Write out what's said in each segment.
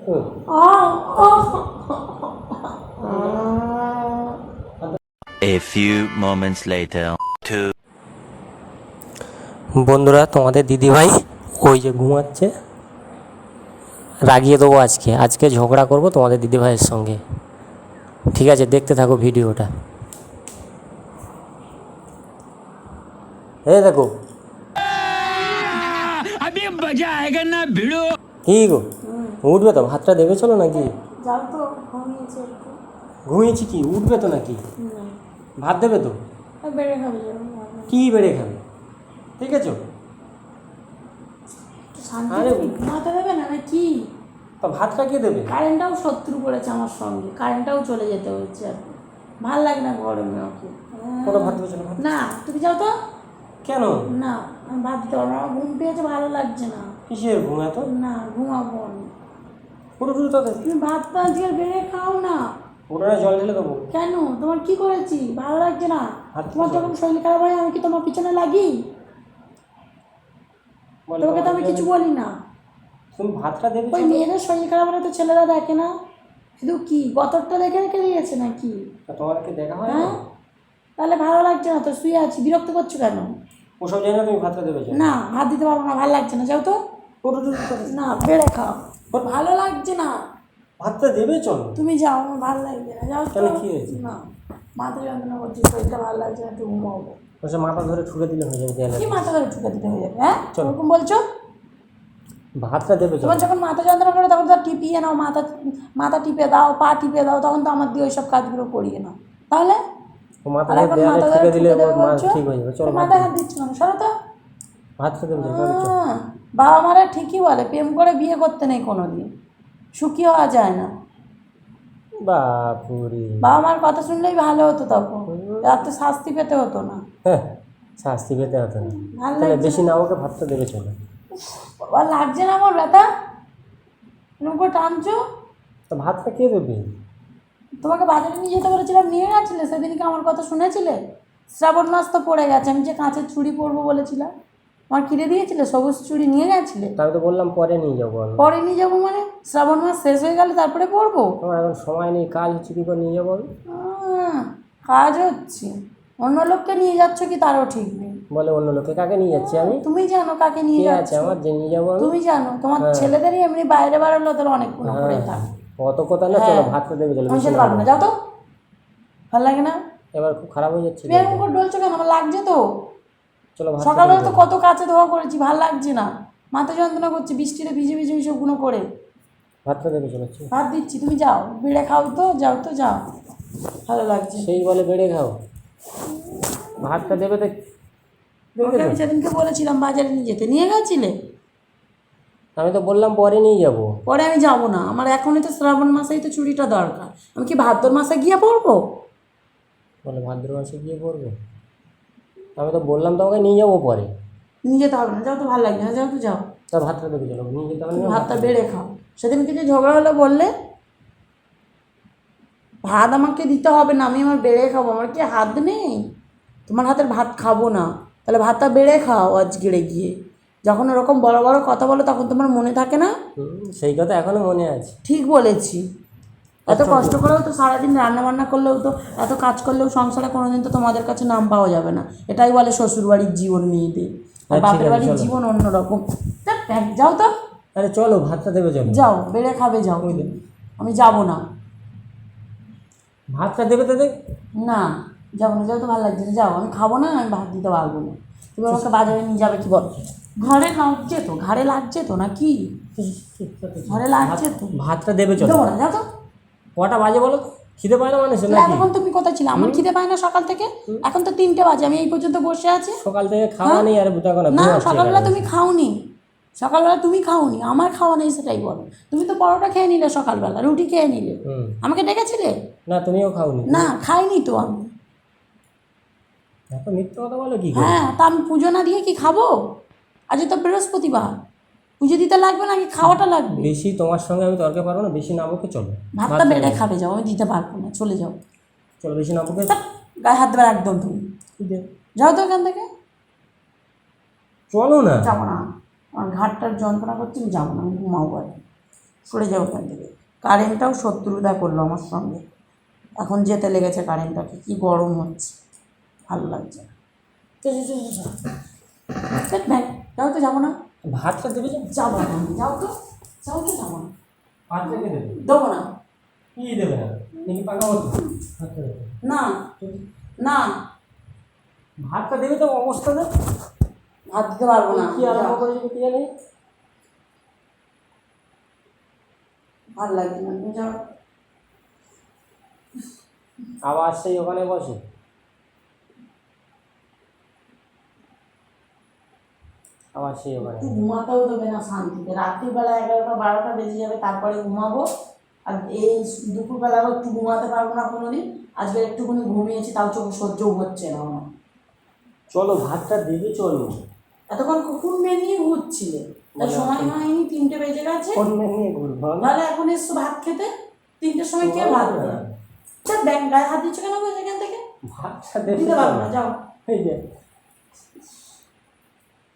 A few moments later. Two. বন্ধুরা তোমাদের দিদিভাই ওই যে ঘুমাচ্ছে রাগিয়ে দেবো আজকে আজকে ঝগড়া করব তোমাদের দিদিভাইয়ের সঙ্গে ঠিক আছে দেখতে থাকো ভিডিওটা এই দেখো কি গো উঠবে তো? ভাতটা দেবে চলো নাকি? যাও তো ঘুমিয়েছে ঘুমিয়েছি কি? উঠবে তো নাকি? ভাত দেবে তো? বেড়ে খাবে কি বেড়ে খাবে? ঠিক আছে? আরে ঘুমাতে দেবে না না কি তো ভাতটা কে দেবে? কারেন্টটাও শত্রু করেছে আমার সঙ্গে। কারেন্টটাও চলে যেতে হচ্ছে আর ভালো লাগে না গরমে কোনো ভাত দেবে না তুমি যাও তো। কেন? না ভাত দিতে পারব আমার ঘুম পেয়েছে ভালো লাগছে না। কিসের ঘুম এত? না ঘুমাবো আমি পুরো পুরো তো তুমি ভাত তো আজকে বেড়ে খাও না। উঠোনে জল ঢেলে দেবো। কেন? তোমার কি করেছি? ভালো লাগছে না? তোমার যখন শরীর খারাপ হয় আমি কি তোমার পিছনে লাগি? তোমাকে তো আমি কিছু বলি না। তুমি ভাতটা দেবে ওই মেয়েদের শরীর খারাপ হলে তো ছেলেরা দেখে না। শুধু কি? বতরটা দেখে রেখে দিয়েছে নাকি? তা তোমাকে দেখা হয় না? হ্যাঁ? তাহলে ভালো লাগছে না তো? শুয়ে আছি। বিরক্ত করছ কেন? ওসব জানি না তুমি ভাতটা দেবে না ভাত দিতে পারব না। ভালো লাগছে না। যাও তো- না বেড়ে খাও। ভালো লাগছে না। ভাতটা দেবে চলো। তুমি যাও আমার ভালো লাগছে না। যাও তো। কেন কি হয়েছে? না মাথা যন্ত্রণা করছি শরীরটা ভালো লাগছে না একটু ঘুমাবো। ওসব মাথা ধরে ঠুকে দিলে হয়ে যাবে দেয়ালে কি মাথা ধরে ঠুকে দিতে হয়ে যাবে হ্যাঁ? চলো। ওরকম বলছো? ভাতটা দেবে তোমার যখন মাথা যন্ত্রণা করে তখন তো টিপিয়ে নাও মাথা মাথা টিপে দাও পা টিপে দাও তখন তো আমার দিয়ে ওইসব কাজগুলো করিয়ে নাও। তাহলে? মাথা ধরে মাথা ঠুকে দিলে ঠুকে ওর বলছো? হয়ে যাবে। চলো মাথায় হাত দিচ্ছ না সরো তো। চলো, চলো বাবা মারা ঠিকই বলে প্রেম করে বিয়ে করতে নেই কোনো দিন সুখী হওয়া যায় না। বাপুরি। বাবা মার কথা শুনলেই ভালো হতো তখন। এত শাস্তি পেতে হতো না। হ্যাঁ শাস্তি পেতে হতো না। ভালো বেশি না আমাকে ভাতটা দেবে চলো। বাবা লাগছে না আমার ব্যথা? করে টানছো? তো ভাতটা কে দেবে? তোমাকে বাজারে নিয়ে যেতে বলেছিলাম নিয়ে গেছিলে? সেদিনকে আমার কথা শুনেছিলে? শ্রাবণ মাস তো পড়ে গেছে আমি যে কাঁচের ছুরি পরবো বলেছিলাম। আমার কিনে দিয়েছিলে সবুজ চুড়ি নিয়ে গেছিলে? তা আমি তো বললাম পরে নিয়ে যাব আমি। পরে নিয়ে যাব মানে? শ্রাবণ মাস শেষ হয়ে গেলে তারপরে পরবো? আমার এখন সময় নেই কাজ হচ্ছে কী করে নিয়ে যাব আমি। কাজ হচ্ছে। অন্য লোককে নিয়ে যাচ্ছ কি তারও ঠিক নেই? বলে অন্য লোকে কাকে নিয়ে যাচ্ছি আমি? তুমি জানো কাকে নিয়ে যাচ্ছ আছে আমার? যে নিয়ে যাব আমি? তুমি জানো তোমার ছেলেদেরই এমনি বাইরে বাড়ালো ওদের অনেক গুণ করে থাকে অত কথা না চলো ভাতটা দেবে চলো আমি। পারব না। যাও তো। ভালো লাগে না? এবার খুব খারাপ হয়ে যাচ্ছে তুমি এরকম করে ডলছো কেন? আমার লাগছে তো। চলো সকালবেলা তো কত কাছে ধোয়া করেছি ভালো লাগছে না। মাথা যন্ত্রণা করছে বৃষ্টিতে ভিজে ভিজে ওইসবগুলো করে। ভাতটা দেবে চলো চলো। ভাত দিচ্ছি তুমি যাও। বেড়ে খাও তো যাও তো যাও। ভালো লাগছে। সেই বলে বেড়ে খাও। ভাতটা দেবে তো আমি সেদিনকে বলেছিলাম বাজারে নিয়ে যেতে। নিয়ে গেছিলে? আমি তো বললাম পরে নিয়ে যাব। পরে আমি যাব না। আমার এখনই তো শ্রাবণ মাসেই তো চুড়িটা দরকার। আমি কি ভাদ্র মাসে গিয়ে পড়ব? বলে ভাদ্র মাসে গিয়ে করব আমি তো বললাম তোমাকে নিয়ে যাব পরে। নিয়ে যেতে হবে না যাও তো ভালো লাগবে না যাও তো যাও। তা ভাতটা দেবে চলো নিয়ে যেতে হবে না? ভাতটা বেড়ে খাও। সেদিন কিছু ঝগড়া হলো বললে ভাত আমাকে দিতে হবে না আমি আমার বেড়ে খাব আমার কি হাত নেই? তোমার হাতের ভাত খাব না। তাহলে ভাতটা বেড়ে খাও আজকেরে গিয়ে। যখন ওরকম বড় বড় কথা বলো তখন তোমার মনে থাকে না? সেই কথা এখনও মনে আছে। ঠিক বলেছি। এত কষ্ট করেও তো সারাদিন রান্না বান্না করলেও তো এত কাজ করলেও সংসারে কোনোদিন তো তোমাদের কাছে নাম পাওয়া যাবে না। এটাই বলে শ্বশুর বাড়ির জীবন মেয়েদের। আর হ্যাঁ, বাপের বাড়ির জীবন অন্যরকম। যাও তো। আরে চলো ভাতটা দেবে চলো। যাও বেড়ে খাবে যাও। আমি যাব না। ভাতটা দেবে তো দেখ না যাব না যাও তো ভালো লাগছে যাও আমি খাব না আমি ভাত দিতে পারব না। তুমি আমাকে বাজারে নিয়ে যাবে কি বল? ঘরে লাগছে তো ঘরে লাগছে তো না কি ঘরে লাগছে তো। ভাতটা দেবে চলো। দেবো না যাও তো। কটা বাজে বলো খিদে পায় না মানুষ তাহলে নাকি? এতক্ষণ তুমি কোথায় ছিলে? আমার খিদে পায় না সকাল থেকে? এখন তো তিনটে বাজে আমি এই পর্যন্ত বসে আছি। সকাল থেকে খাওয়া নেই আর দেখো না না সকালবেলা এখানে। তুমি খাওনি। সকালবেলা তুমি খাওনি আমার খাওয়া নেই সেটাই বলো। তুমি তো পরোটা খেয়ে নিলে সকালবেলা রুটি খেয়ে নিলে। আমাকে ডেকেছিলে? না তুমিও খাওনি। না খাইনি তো আমি। এত মিথ্যে কথা বলো কি হ্যাঁ তা আমি পুজো না দিয়ে কি খাব? আজ তো বৃহস্পতিবার। পুজো দিতে লাগবে নাকি খাওয়াটা লাগবে? বেশি তোমার সঙ্গে আমি তর্কে পারব না বেশি নামকে চলো। ভাতটা বেড়ে খাবে। যাও আমি দিতে পারব না চলে যাও। চলো বেশি নামকে গায়ে হাত দেবে একদম তুমি। যাও তো এখান থেকে। চলো না। যাব না। আমার ঘাটটার যন্ত্রণা করছে আমি যাব না আমি ঘুমাবো আর সরে যাও ওখান থেকে। কারেন্টটাও শত্রুতা করল আমার সঙ্গে। এখন যেতে লেগেছে কারেন্টটাকে কি গরম হচ্ছে। ভালো লাগছে না। যাও তো যাব না। ভাতটা দেবে যাব না যাও তো যাও তো যাব না ভাতটা কে দেবে? দেবো না। কি দেবে না? দেখি পাকা মতো ভাতটা দেবে না না। ভাতটা দেবে তো অবস্থা দেবে ভাত দিতে পারব না। কি আরম্ভ করেছে কি জানি? ভালো লাগছে না তুমি যাও। আবার সেই ওখানে বসে। আবার সেই ওখানে ঘুমাতেও দেবে না শান্তিতে। রাত্রিবেলা এগারোটা বারোটা বেজে যাবে তারপরে ঘুমাবো। আর এই দুপুরবেলাও একটু ঘুমাতে পারব না কোনোদিন। আজকে একটুখানি ঘুমিয়েছি তাও চোখ সহ্যও হচ্ছে না আমার। চলো ভাতটা দেবে চলো। এতক্ষণ কুকুর মেয়ে নিয়ে ঘুরছিলে তাই সময় হয়নি তিনটে বেজে গেছে। কোন নিয়ে ঘুরবো? না? তাহলে এখন এসছো ভাত খেতে? তিনটের সময় কে ভাত আচ্ছা ব্যাগ গায়ে হাত দিচ্ছ কেন গো সেখান থেকে? ভাতটা দেবে দিতে পারব না যাও। এই যে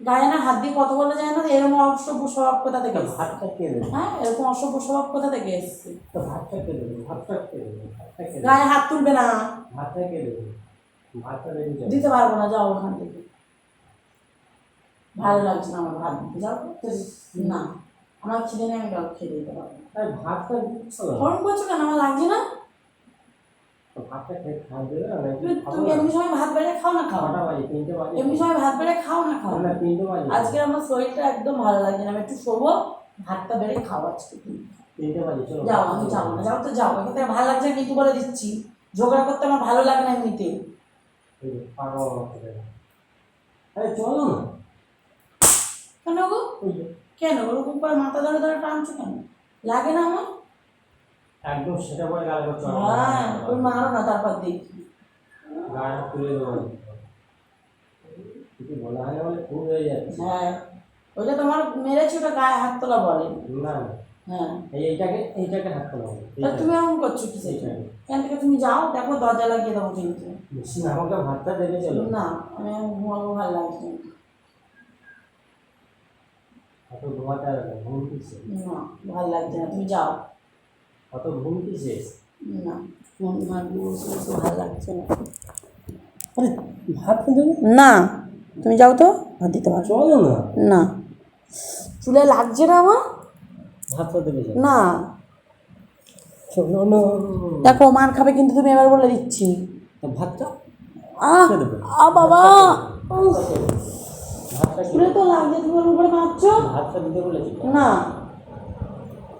গায়ে না হাত দিয়ে কথা বলা যায় না এরকম অসভ্য স্বভাব কোথা থেকে? ভাতটা কে দেবে। হ্যাঁ এরকম অসভ্য স্বভাব কোথা থেকে এসছে? তো ভাতটা কে দেবে ভাতটা কে দেবে গায়ে হাত তুলবে না। ভাতটা কে দেবে ভাতটা দেবে দিতে পারব না যাও ওখান থেকে। ভালো লাগছে না আমার ভাত দিতে যাও। না আমার খিদে নেই আমি যাও খেয়ে দিতে পারব না। ভাতটা ফোন করছ কেন? আমার লাগছে না তো ভাতটা খেয়ে খাওয়া দেবে না নাকি তুমি? এমনি সময় ভাত বেড়ে খাও না খাও? এমনি সময় ভাত বেড়ে খাও না খাও? আজকে আমার শরীরটা একদম ভালো লাগছে না আমি একটু শোবো ভাতটা বেড়ে খাও আজকে। যাও আমি যাব না যাও তো যাও এখান ভালো লাগছে কিন্তু বলে দিচ্ছি। ঝগড়া করতে আমার ভালো লাগে না এমনিতে। চলো না। কেন গো? কেন? ওরকম করে মাথা ধরে ধরে টানছো কেন? লাগে না আমার? একদম সেটা পরে গালে করতে হ্যাঁ তুমি মারো না তারপর দেখি। গায়ে তুলে দেবো। কিছু বলা হয় বলে খুব হয়ে যাচ্ছে। হ্যাঁ ওইটা তোমার মেরেছি ওটা গায়ে হাত তোলা বলে। না। হ্যাঁ। এইটাকে এইটাকে হাত তোলা তা তুমি এমন করছ কি সেটা এখান থেকে তুমি যাও দেখো দরজা লাগিয়ে দেবো কিন্তু। না আমাকে ভাতটা দেবে চলো। না আমি ঘুমাবো ভালো লাগছে না ভালো লাগছে না তুমি যাও। অত ঘুম না মন ভালো লাগছে না। আরে ভাতটা না তুমি যাও তো ভাত দিতে পারছ চলো না। না। চুলে লাগছে না আমার? না। চলো না। দেখো মার খাবে কিন্তু তুমি এবার বলে দিচ্ছি। তা ভাতটা? আহ আ বাবা। চুলে তো লাগছে তুমি ওরকম মারছো? ভাতটা দিতে বলেছি। না ও আহ আহ ভাতটা দেবে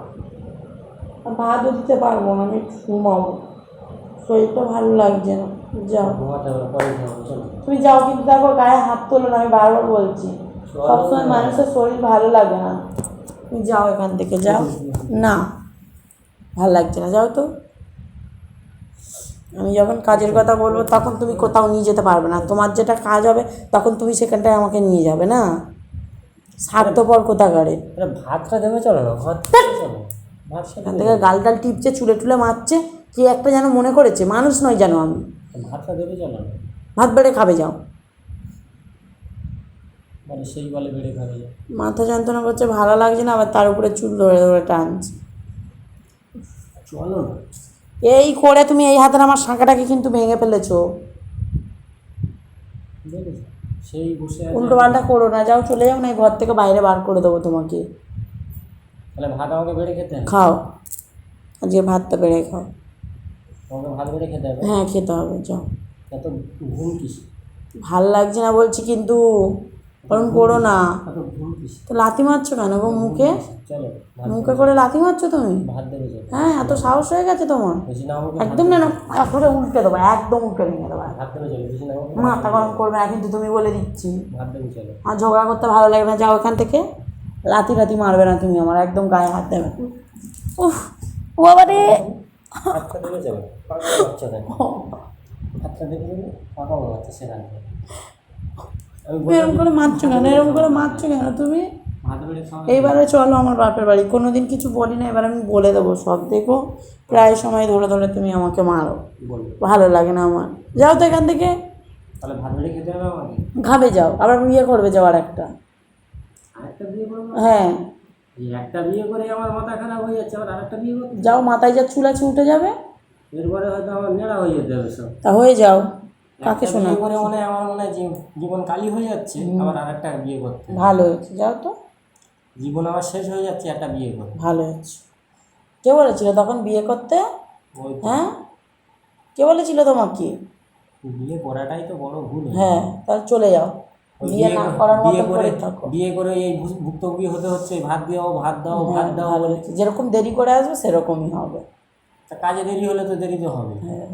ভাতও দিতে পারব না আমি ঘুমাবো। শরীরটা ভালো লাগছে না। যাও। তুমি যাও কিন্তু দেখো গায়ে হাত তোলো না আমি বারবার বলছি। সবসময় মানুষের শরীর ভালো লাগে না। তুমি যাও এখান থেকে যাও। না ভালো লাগছে না যাও তো। আমি যখন কাজের কথা বলব তখন তুমি কোথাও নিয়ে যেতে পারবে না। তোমার যেটা কাজ হবে তখন তুমি সেখানটায় আমাকে নিয়ে যাবে না? স্বার্থপর কোথাকারে? ভাতটা দেবে চলো না ভাত খেতে চলো। ভাত এখান থেকে গাল ডাল টিপছে চুলে টুলে মারছে। কি একটা যেন মনে করেছে মানুষ নয় যেন আমি। ভাত বেড়ে খাবে যাও। মানে। মাথা যন্ত্রণা করছে ভালো লাগছে না আবার তার উপরে চুল ধরে ধরে টানছে। এই করে তুমি এই হাতের আমার শাঁখাটাকে কিন্তু ভেঙে ফেলেছো। উল্টো পাল্টা করো না যাও চলে যাও না ঘর থেকে বাইরে বার করে দেবো তোমাকে। তাহলে ভাত আমাকে বেড়ে খেতে খাও। আজকে ভাতটা বেড়ে খাও। আমাকে ভাত বেড়ে খেতে হবে? হ্যাঁ খেতে হবে যাও। এত ঘুম কিস ভালো লাগছে না বলছি কিন্তু ওরম করো না। তো লাথি মারছো কেন গো মুখে? মুখে করে লাথি মারছো তুমি? ভাত হ্যাঁ এত সাহস হয়ে গেছে তোমার? একদম না করে উল্টে দেবো একদম উল্টে নিয়ে দেবো। মাথা গরম করবে না কিন্তু তুমি বলে দিচ্ছি। আর ঝগড়া করতে ভালো লাগে না যাও এখান থেকে। লাথি লাথি মারবে না তুমি আমার একদম গায়ে হাত দেবে। উফ ও বাবা রে এরকম করে মারছো কেন? এরকম করে মারছো কেন তুমি? এইবারে চলো আমার বাপের বাড়ি। কোনো দিন কিছু বলি না এবার আমি বলে দেবো সব। দেখো প্রায় সময় ধরে ধরে তুমি আমাকে মারো। ভালো লাগে না আমার। যাও তো এখান থেকে। খাবে যাও। আবার বিয়ে করবে যাওয়ার একটা। হ্যাঁ। একটা বিয়ে করে আমার মাথা খারাপ হয়ে যাচ্ছে আবার আরেকটা বিয়ে করতে যাও মাথায় যা চুল আছে উঠে যাবে। এরপরে হয়তো আমার নেড়া হয়ে যেতে হবে সব। তা হয়ে যাও কাকে একটা শোনা করে মনে হয় আমার মনে হয় জীবন কালি হয়ে যাচ্ছে আবার আরেকটা বিয়ে করতে ভালো হয়েছে যাও তো। জীবন আমার শেষ হয়ে যাচ্ছে একটা বিয়ে করে ভালো হয়েছে। কে বলেছিল তখন বিয়ে করতে? হ্যাঁ? কে বলেছিল তোমাকে? বিয়ে করাটাই তো বড় ভুল হ্যাঁ তাহলে চলে যাও। বিয়ে না করার মতো করে থাকো। বিয়ে করে এই ভুক্তভোগী হতে হচ্ছে ভাত দাও ভাত দাও ভাত দাও বলে। যেরকম দেরি করে আসবে সেরকমই হবে। তা কাজে দেরি হলে তো দেরি তো হবে। হ্যাঁ।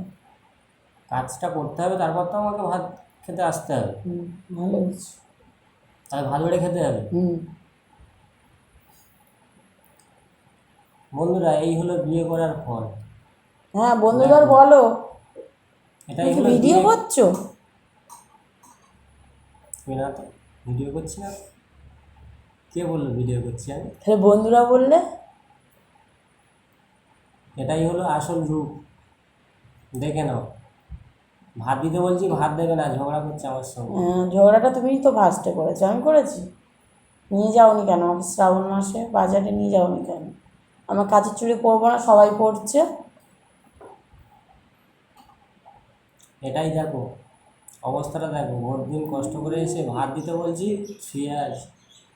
কাজটা করতে হবে তারপর তো আমাকে ভাত খেতে আসতে হবে। ভালো তাহলে ভাত বেড়ে খেতে হবে? বন্ধুরা এই হলো বিয়ে করার ফল হ্যাঁ বন্ধুদের বলো। হলো ভিডিও করছ? না তো ভিডিও করছি না? কে বলল ভিডিও করছি আমি? তাহলে বন্ধুরা বললে? এটাই হলো আসল রূপ। দেখে নাও। ভাত দিতে বলছি ভাত দেবে না ঝগড়া করছে আমার সঙ্গে। আহ, ঝগড়াটা তুমিই তো ফার্স্টে করেছ। আমি করেছি। নিয়ে যাওনি কেন? আমাকে শ্রাবণ মাসে বাজারে নিয়ে যাওনি কেন? আমার কাঁচের চুড়ি পরবো না সবাই পরছে। এটাই দেখো। অবস্থাটা দেখো ভোর দিন কষ্ট করে এসে ভাত দিতে বলছি শুয়ে আছি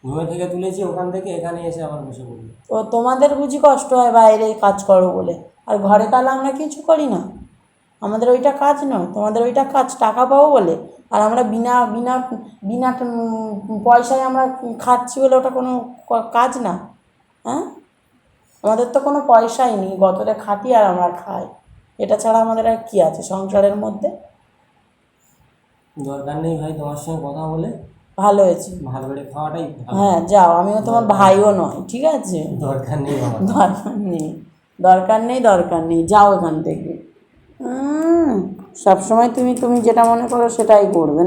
ঘুমে থেকে তুলেছি, ওখান থেকে এখানে এসে আবার বসে পড়ি তো তোমাদের বুঝি কষ্ট হয় বাইরে কাজ করো বলে। আর ঘরে তাহলে আমরা কিছু করি না। আমাদের ওইটা কাজ নয়, তোমাদের ওইটা কাজ, টাকা পাবো বলে। আর আমরা বিনা বিনা বিনা পয়সায় আমরা খাচ্ছি বলে ওটা কোনো কাজ না। হ্যাঁ? আমাদের তো কোনো পয়সাই নেই, গতরে খাটি আর আমরা খাই। এটা ছাড়া আমাদের আর কী আছে সংসারের মধ্যে? দরকার নেই ভাই তোমার সঙ্গে কথা বলে। ভালো হয়েছে। ভালো করে খাওয়াটাই হ্যাঁ যাও আমিও তোমার ভাইও নয় ঠিক আছে? দরকার নেই দরকার নেই দরকার নেই দরকার নেই যাও এখান থেকে। উম, সবসময় তুমি তুমি যেটা মনে করো সেটাই করবে।